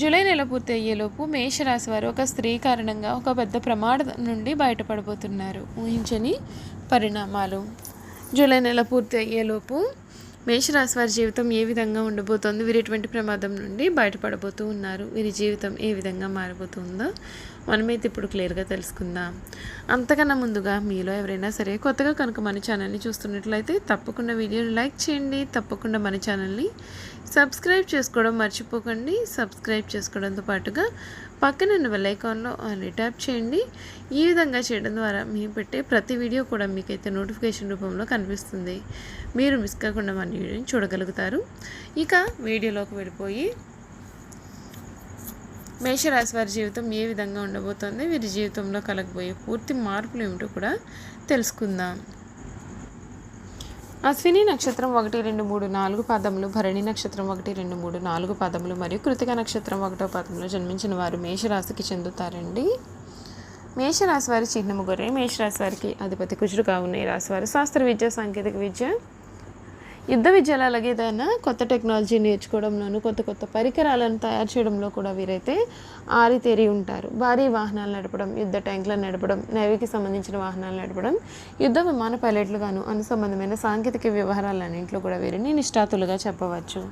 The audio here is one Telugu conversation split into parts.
జూలై నెల పూర్తి అయ్యేలోపు మేషరాశి వారు ఒక స్త్రీ కారణంగా ఒక పెద్ద ప్రమాదం నుండి బయటపడబోతున్నారు. ఊహించని పరిణామాలు. జూలై నెల పూర్తి అయ్యేలోపు మేషరాశి వారి జీవితం ఏ విధంగా ఉండబోతోంది? వీరు ఎటువంటి ప్రమాదం నుండి బయటపడబోతూ ఉన్నారు? వీరి జీవితం ఏ విధంగా మారబోతుందో మనమైతే ఇప్పుడు క్లియర్గా తెలుసుకుందాం. అంతకన్నా ముందుగా మీలో ఎవరైనా సరే కొత్తగా కనుక మన ఛానల్ని చూస్తున్నట్లయితే తప్పకుండా వీడియోని లైక్ చేయండి. తప్పకుండా మన ఛానల్ని సబ్స్క్రైబ్ చేసుకోవడం మర్చిపోకండి. సబ్స్క్రైబ్ చేసుకోవడంతో పాటుగా పక్కన ఉన్న బెల్ ఐకాన్లో ఆల్రెడీ ట్యాప్ చేయండి. ఈ విధంగా చేయడం ద్వారా మేము పెట్టే ప్రతి వీడియో కూడా మీకైతే నోటిఫికేషన్ రూపంలో కనిపిస్తుంది. మీరు మిస్ కాకుండా మన వీడియోని చూడగలుగుతారు. ఇక వీడియోలోకి వెళ్ళిపోయి మేషరాశి వారి జీవితం ఏ విధంగా ఉండబోతోంది? వీరి జీవితంలో కలగబోయే పూర్తి మార్పులు ఏమిటో కూడా తెలుసుకుందాం. అశ్విని నక్షత్రం ఒకటి రెండు మూడు నాలుగు పాదములు భరణి నక్షత్రం ఒకటి రెండు మూడు నాలుగు పాదములు మరియు కృతిక నక్షత్రం ఒకటో పాదంలో జన్మించిన వారు మేషరాశికి చెందుతారండి. మేషరాశి వారి చిహ్నము గొర్రె మేషరాశి వారికి అధిపతి కుజుడుగా ఉన్నాయి రాశి వారు శాస్త్ర విద్య సాంకేతిక విద్య యుద్ధ విద్యలు అలాగేదైనా కొత్త టెక్నాలజీ నేర్చుకోవడంలోనూ కొత్త కొత్త పరికరాలను తయారు చేయడంలో కూడా వీరైతే ఆరితేరి ఉంటారు. భారీ వాహనాలు నడపడం యుద్ధ ట్యాంకులను నడపడం నేవీకి సంబంధించిన వాహనాలు నడపడం యుద్ధ విమాన పైలట్లుగాను అనుసంబంధమైన సాంకేతిక వ్యవహారాలన్నింటిలో కూడా వీరిని నిష్ఠాతులుగా చెప్పవచ్చు.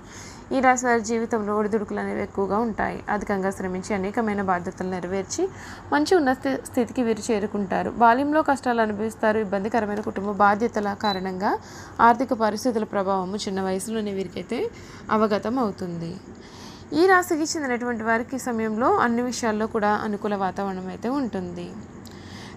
ఈ రాశి వారి జీవితంలో ఒడిదుడుకులు అనేవి ఎక్కువగా ఉంటాయి. అధికంగా శ్రమించి అనేకమైన బాధ్యతలు నెరవేర్చి మంచి ఉన్నత స్థితికి వీరు చేరుకుంటారు. బాల్యంలో కష్టాలు అనుభవిస్తారు. ఇబ్బందికరమైన కుటుంబ బాధ్యతల కారణంగా ఆర్థిక పరిస్థితుల ప్రభావము చిన్న వయసులోనే వీరికైతే అవగతం అవుతుంది. ఈ రాశికి చెందినటువంటి వారికి సమయంలో అన్ని విషయాల్లో కూడా అనుకూల వాతావరణం అయితే ఉంటుంది.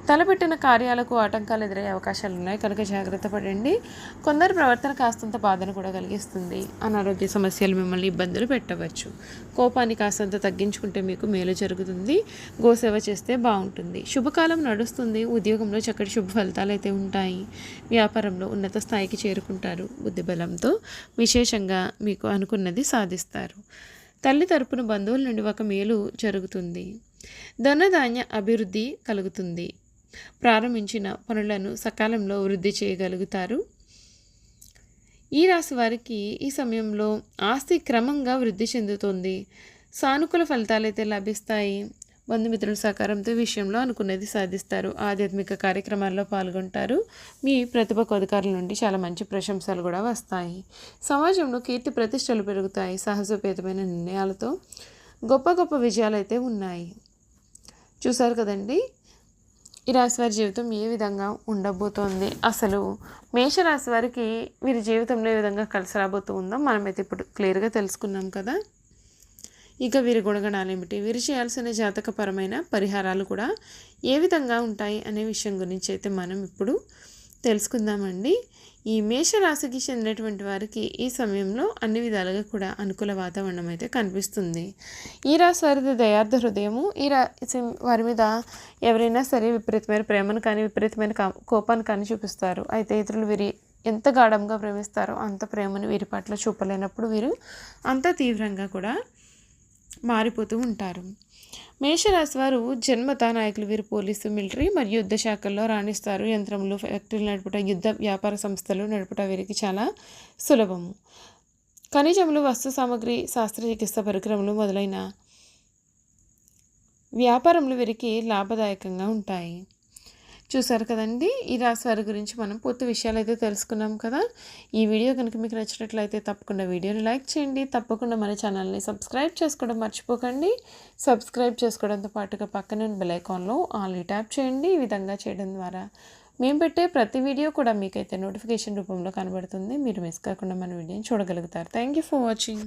తలపెట్టిన కార్యాలకు ఆటంకాలు ఎదురయ్యే అవకాశాలు ఉన్నాయి. కనుక జాగ్రత్త పడండి. కొందరు ప్రవర్తన కాస్తంత బాధను కూడా కలిగిస్తుంది. అనారోగ్య సమస్యలు మిమ్మల్ని ఇబ్బందులు పెట్టవచ్చు. కోపాన్ని కాస్తంత తగ్గించుకుంటే మీకు మేలు జరుగుతుంది. గోసేవ చేస్తే బాగుంటుంది. శుభకాలం నడుస్తుంది. ఉద్యోగంలో చక్కటి శుభ ఫలితాలు అయితే ఉంటాయి. వ్యాపారంలో ఉన్నత స్థాయికి చేరుకుంటారు. బుద్ధిబలంతో విశేషంగా మీకు అనుకున్నది సాధిస్తారు. తల్లి తరపున బంధువుల నుండి ఒక మేలు జరుగుతుంది. ధనధాన్య అభివృద్ధి కలుగుతుంది. ప్రారంభించిన పనులను సకాలంలో వృద్ధి చేయగలుగుతారు. ఈ రాశి వారికి ఈ సమయంలో ఆస్తి క్రమంగా వృద్ధి చెందుతుంది. సానుకూల ఫలితాలు అయితే లభిస్తాయి. బంధుమిత్రుల సహకారంతో విషయంలో అనుకున్నది సాధిస్తారు. ఆధ్యాత్మిక కార్యక్రమాల్లో పాల్గొంటారు. మీ ప్రతిభకు అధికారుల నుండి చాలా మంచి ప్రశంసలు కూడా వస్తాయి. సమాజంలో కీర్తి ప్రతిష్టలు పెరుగుతాయి. సహజోపేతమైన నిర్ణయాలతో గొప్ప గొప్ప విజయాలు అయితే ఉన్నాయి. చూసారు కదండి? ఈ రాశి వారి జీవితం ఏ విధంగా ఉండబోతోంది? అసలు మేషరాశి వారికి వీరి జీవితంలో ఏ విధంగా కలిసి రాబోతుందో మనమైతే ఇప్పుడు క్లియర్గా తెలుసుకున్నాం కదా. ఇక వీరి గుణగణాలు ఏమిటి? వీరు చేయాల్సిన జాతకపరమైన పరిహారాలు కూడా ఏ విధంగా ఉంటాయి అనే విషయం గురించి అయితే మనం ఇప్పుడు తెలుసుకుందామండి. ఈ మేషరాశికి చెందినటువంటి వారికి ఈ సమయంలో అన్ని విధాలుగా కూడా అనుకూల వాతావరణం అయితే కనిపిస్తుంది. ఈ రాశి వారిది దయార్థ హృదయము. ఈ రాశి వారి మీద ఎవరైనా సరే విపరీతమైన ప్రేమను కానీ విపరీతమైన కోపాన్ని కానీ చూపిస్తారు. అయితే ఇతరులు వీరి ఎంత గాఢంగా ప్రేమిస్తారో అంత ప్రేమను వీరి పట్ల చూపలేనప్పుడు వీరు అంత తీవ్రంగా కూడా మారిపోతూ ఉంటారు. మేషరాశి వారు జన్మత నాయకులు వీరు పోలీసు మిలిటరీ మరియు యుద్ధ శాఖల్లో రాణిస్తారు. యంత్రములు ఫ్యాక్టరీలు నడుపుట యుద్ధ వ్యాపార సంస్థలు నడుపుట వీరికి చాలా సులభము. ఖనిజములు వస్తు సామాగ్రి శాస్త్రచికిత్స పరికరములు మొదలైన వ్యాపారములు వీరికి లాభదాయకంగా ఉంటాయి. చూసారు కదండి? ఈ రాశి వారి గురించి మనం పూర్తి విషయాలు అయితే తెలుసుకున్నాం కదా? ఈ వీడియో కనుక మీకు నచ్చినట్లయితే తప్పకుండా వీడియోని లైక్ చేయండి. తప్పకుండా మన ఛానల్ని సబ్స్క్రైబ్ చేసుకోవడం మర్చిపోకండి. సబ్స్క్రైబ్ చేసుకోవడంతో పాటుగా పక్కన బెల్ ఐకాన్లో ఆల్ ట్యాప్ చేయండి. ఈ విధంగా చేయడం ద్వారా మేము పెట్టే ప్రతి వీడియో కూడా మీకైతే నోటిఫికేషన్ రూపంలో కనబడుతుంది. మీరు మిస్ కాకుండా మన వీడియోని చూడగలుగుతారు. Thank you for watching.